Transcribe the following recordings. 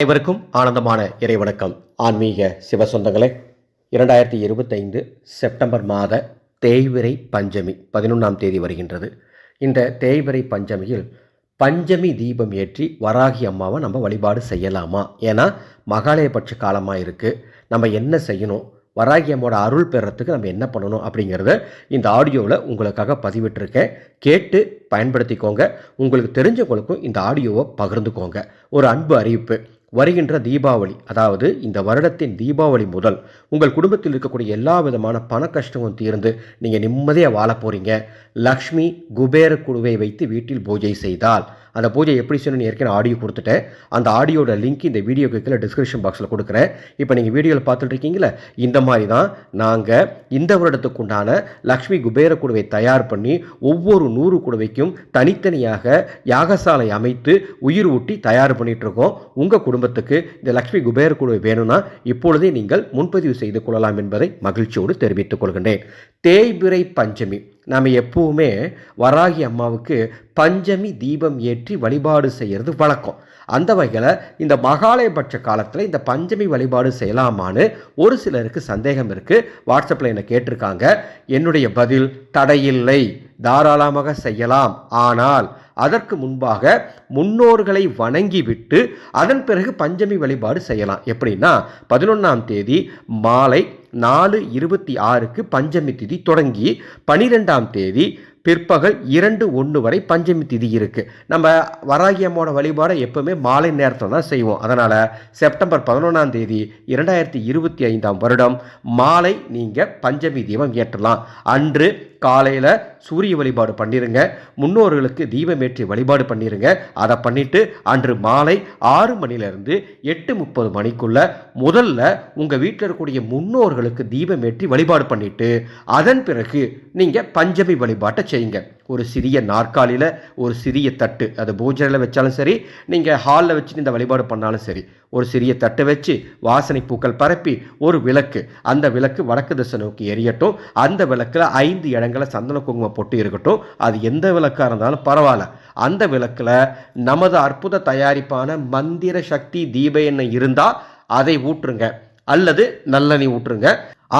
அனைவருக்கும் ஆனந்தமான இறைவணக்கம். ஆன்மீக சிவசொந்தங்களே இரண்டாயிரத்தி இருபத்தைந்து செப்டம்பர் மாத தேய்விரை பஞ்சமி பதினொன்றாம் தேதி வருகின்றது. இந்த தேய்விரை பஞ்சமியில் பஞ்சமி தீபம் ஏற்றி வராகி அம்மாவை நம்ம வழிபாடு செய்யலாமா? ஏன்னா மகாலயபட்ச காலமாக இருக்குது நம்ம என்ன செய்யணும்? வராகி அம்மாவோட அருள் பெறத்துக்கு நம்ம என்ன பண்ணணும் அப்படிங்கிறத இந்த ஆடியோவில் உங்களுக்காக பதிவிட்டிருக்கேன். கேட்டு பயன்படுத்திக்கோங்க. உங்களுக்கு தெரிஞ்சவங்களுக்கும் இந்த ஆடியோவை பகிர்ந்துக்கோங்க. ஒரு அன்பு அறிவிப்பு. வருகின்ற தீபாவளி அதாவது இந்த வருடத்தின் தீபாவளி முதல் உங்கள் குடும்பத்தில் இருக்கக்கூடிய எல்லா விதமான பண கஷ்டமும் தீர்ந்து நீங்கள் நிம்மதியாக வாழ போகிறீங்க லக்ஷ்மி குபேர குழுவை வைத்து வீட்டில் பூஜை செய்தால் அந்த பூஜை எப்படி செய்யணும்னு ஏற்கனவே ஆடியோ கொடுத்துட்டேன் அந்த ஆடியோட லிங்க் இந்த வீடியோக்கு கீழே டிஸ்கிரிப்ஷன் பாக்ஸில் கொடுக்குறேன். இப்போ நீங்கள் வீடியோவில் பார்த்துட்டு இருக்கீங்களா இந்த மாதிரி தான் நாங்கள் இந்த வருடத்துக்கு உண்டான லக்ஷ்மி குபேர குடுவை தயார் பண்ணி ஒவ்வொரு நூறு குடுவைக்கும் தனித்தனியாக யாகசாலை அமைத்து உயிர் ஊட்டி தயார் பண்ணிகிட்ருக்கோம் உங்கள் குடும்பத்துக்கு இந்த லக்ஷ்மி குபேர குடுவை வேணும்னா இப்பொழுதே நீங்கள் முன்பதிவு செய்து கொள்ளலாம் என்பதை மகிழ்ச்சியோடு தெரிவித்துக் கொள்கின்றேன். தேய்பிறை பஞ்சமி. நாம் எப்பவுமே வராகி அம்மாவுக்கு பஞ்சமி தீபம் ஏற்றி வழிபாடு செய்கிறது வழக்கம். அந்த வகையில் இந்த மகாலயபட்ச காலத்தில் இந்த பஞ்சமி வழிபாடு செய்யலாமான்னு ஒரு சிலருக்கு சந்தேகம் இருக்குது வாட்ஸ்அப்பில் என்னை கேட்டிருக்காங்க? என்னுடைய பதில் தடையில்லை. தாராளமாக செய்யலாம். ஆனால் அதற்கு முன்பாக முன்னோர்களை வணங்கிவிட்டு அதன் பிறகு பஞ்சமி வழிபாடு செய்யலாம். எப்படின்னா பதினொன்றாம் தேதி மாலை நாலு இருபத்தி ஆறுக்கு பஞ்சமி திதி தொடங்கி பனிரெண்டாம் தேதி பிற்பகல் இரண்டு ஒன்று வரை பஞ்சமி திதி இருக்குது நம்ம வராகி அம்மோட வழிபாடை எப்போவுமே மாலை நேரத்தில் தான் செய்வோம். அதனால் செப்டம்பர் பதினொன்றாம் தேதி இரண்டாயிரத்தி இருபத்தி ஐந்தாம் வருடம் மாலை நீங்கள் பஞ்சமி தீபம் ஏற்றலாம். அன்று காலையில் சூரிய வழிபாடு பண்ணிடுங்க முன்னோர்களுக்கு தீபமேற்றி வழிபாடு பண்ணிடுங்க அதை பண்ணிவிட்டு அன்று மாலை ஆறு மணிலேருந்து எட்டு முப்பது மணிக்குள்ள முதல்ல உங்கள் வீட்டில் இருக்கக்கூடிய முன்னோர்களுக்கு தீபமேற்றி வழிபாடு பண்ணிவிட்டு அதன் பிறகு நீங்கள் பஞ்சமி வழிபாட்டை செய்யுங்க. ஒரு சிறிய நாற்காலியில் ஒரு சிறிய தட்டு அது பூஜையில் வச்சாலும் சரி நீங்கள் ஹாலில் வச்சு இந்த வழிபாடு பண்ணாலும் சரி ஒரு சிறிய தட்டு வச்சு வாசனை பூக்கள் பரப்பி ஒரு விளக்கு அந்த விளக்கு வடக்கு திசை நோக்கி எரியட்டும். அந்த விளக்கில் ஐந்து இடங்களில் சந்தன குங்குமம் பொட்டு இருக்கட்டும் அது எந்த விளக்காக இருந்தாலும் பரவாயில்ல. அந்த விளக்கில் நமது அற்புத தயாரிப்பான மந்திர சக்தி தீப எண்ணெய் இருந்தால் அதை ஊற்றுங்க. அல்லது நல்லெண்ணெய் ஊற்றுங்க.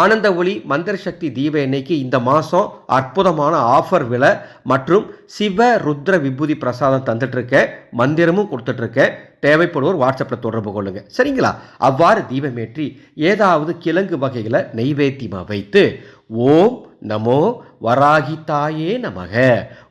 ஆனந்த ஒளி மந்திர சக்தி தீப எண்ணெய்க்கு இந்த மாதம் அற்புதமான ஆஃபர் விலை மற்றும் சிவ ருத்ர விபூதி பிரசாதம் தந்துட்டுருக்கேன். மந்திரமும் கொடுத்துட்ருக்கேன் தேவைப்படுவோர் வாட்ஸ்அப்பில் தொடர்பு கொள்ளுங்க. சரிங்களா? அவ்வாறு தீபமேற்றி ஏதாவது கிழங்கு வகைகளை நெய்வேத்தியமாக வைத்து ஓம் நமோ வராகி தாயே நமக.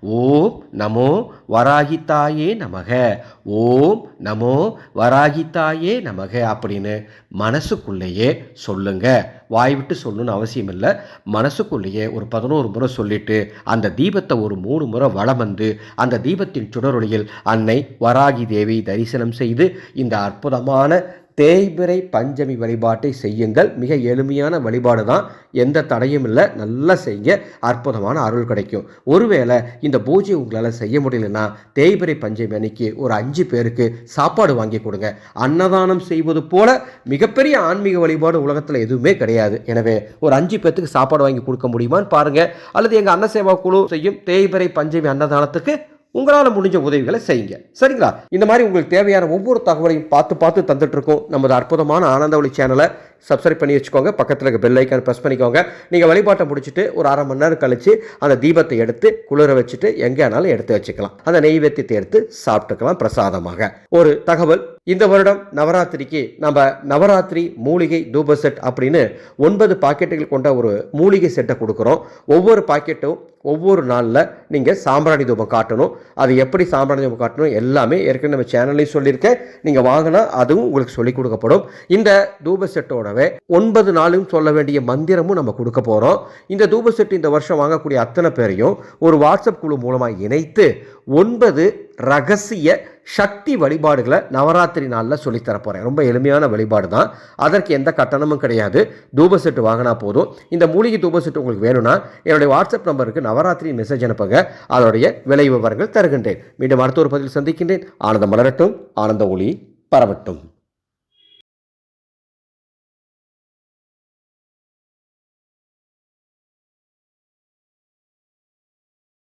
ஓம் நமோ வராகி தாயே நமக. ஓம் நமோ வராகி தாயே நமக அப்படின்னு மனசுக்குள்ளேயே சொல்லுங்க. வாய் விட்டு சொல்லணும்னு அவசியம் இல்லை. மனசுக்குள்ளேயே ஒரு பதினோரு முறை சொல்லிட்டு அந்த தீபத்தை ஒரு மூணு முறை வளம் வந்து அந்த தீபத்தின் சுடரொளியில் அன்னை வராகி தேவி தரிசனம் செய்து இந்த அற்புதமான தேய்பிறை பஞ்சமி வழிபாட்டை செய்யுங்கள். மிக எளிமையான வழிபாடு தான். எந்த தடையும் இல்லை. நல்லா செய்ய அற்புதமான அருள் கிடைக்கும். ஒருவேளை இந்த பூஜை உங்களால் செய்ய முடியலன்னா தேய்பிறை பஞ்சமி அன்னைக்கு ஒரு அஞ்சு பேருக்கு சாப்பாடு வாங்கி கொடுங்க. அன்னதானம் செய்வது போல மிகப்பெரிய ஆன்மீக வழிபாடு உலகத்தில் எதுவுமே கிடையாது. எனவே ஒரு அஞ்சு பேர்த்துக்கு சாப்பாடு வாங்கி கொடுக்க முடியுமான்னு பாருங்கள் அல்லது எங்கள் அன்னசேவா குழு செய்யும் தேய்பிறை பஞ்சமி அன்னதானத்துக்கு உங்களால் முடிஞ்ச உதவிகளை செய்யுங்க. சரிங்களா? இந்த மாதிரி உங்களுக்கு தேவையான ஒவ்வொரு தகவலையும் பார்த்து பார்த்து தந்துட்டு இருக்கோம். நமது அற்புதமான ஆனந்தவழி சேனலை சப்ஸ்கிரைப் பண்ணி வச்சுக்கோங்க. பக்கத்தில் இருக்க பெல் ஐக்கான் ப்ரெஸ் பண்ணிக்கோங்க. நீங்கள் வழிபாட்டை முடிச்சுட்டு ஒரு அரை மணி நேரம் கழித்து அந்த தீபத்தை எடுத்து குளிர வச்சுட்டு எங்கேனாலும் எடுத்து வச்சுக்கலாம். அந்த நெய்வேத்தியத்தை எடுத்து சாப்பிட்டுக்கலாம் பிரசாதமாக. ஒரு தகவல் இந்த வருடம் நவராத்திரிக்கு நம்ம நவராத்திரி மூலிகை தூப செட் அப்படின்னு ஒன்பது பாக்கெட்டுகள் கொண்ட ஒரு மூலிகை செட்டை கொடுக்குறோம். ஒவ்வொரு பாக்கெட்டும் ஒவ்வொரு நாளில் நீங்கள் சாம்பிராணி தூபம் காட்டணும். அது எப்படி சாம்பிராணி தூபம் காட்டணும் எல்லாமே ஏற்கனவே நம்ம சேனல்லையும் சொல்லியிருக்கேன். நீங்கள் வாங்கினா அதுவும் உங்களுக்கு சொல்லிக் கொடுக்கப்படும். இந்த தூப செட்டோட கூடவே ஒன்பது நாளும் சொல்ல வேண்டிய மந்திரமும் நம்ம கொடுக்க போகிறோம் இந்த தூப இந்த வருஷம் வாங்கக்கூடிய அத்தனை பேரையும் ஒரு வாட்ஸ்அப் குழு மூலமாக இணைத்து ஒன்பது ரகசிய சக்தி வழிபாடுகளை நவராத்திரி நாளில் சொல்லித்தர போகிறேன் ரொம்ப எளிமையான வழிபாடு தான். அதற்கு எந்த கட்டணமும் கிடையாது. தூப செட்டு வாங்கினா போதும். இந்த மூலிகை தூப செட்டு உங்களுக்கு வேணும்னா என்னுடைய வாட்ஸ்அப் நம்பருக்கு நவராத்திரி மெசேஜ் அனுப்புங்க. அதனுடைய விலை விவரங்கள் தருகின்றேன். மீண்டும் அடுத்த ஒரு பதில் சந்திக்கின்றேன். ஆனந்தம் மலரட்டும். ஆனந்த ஒளி பரவட்டும்.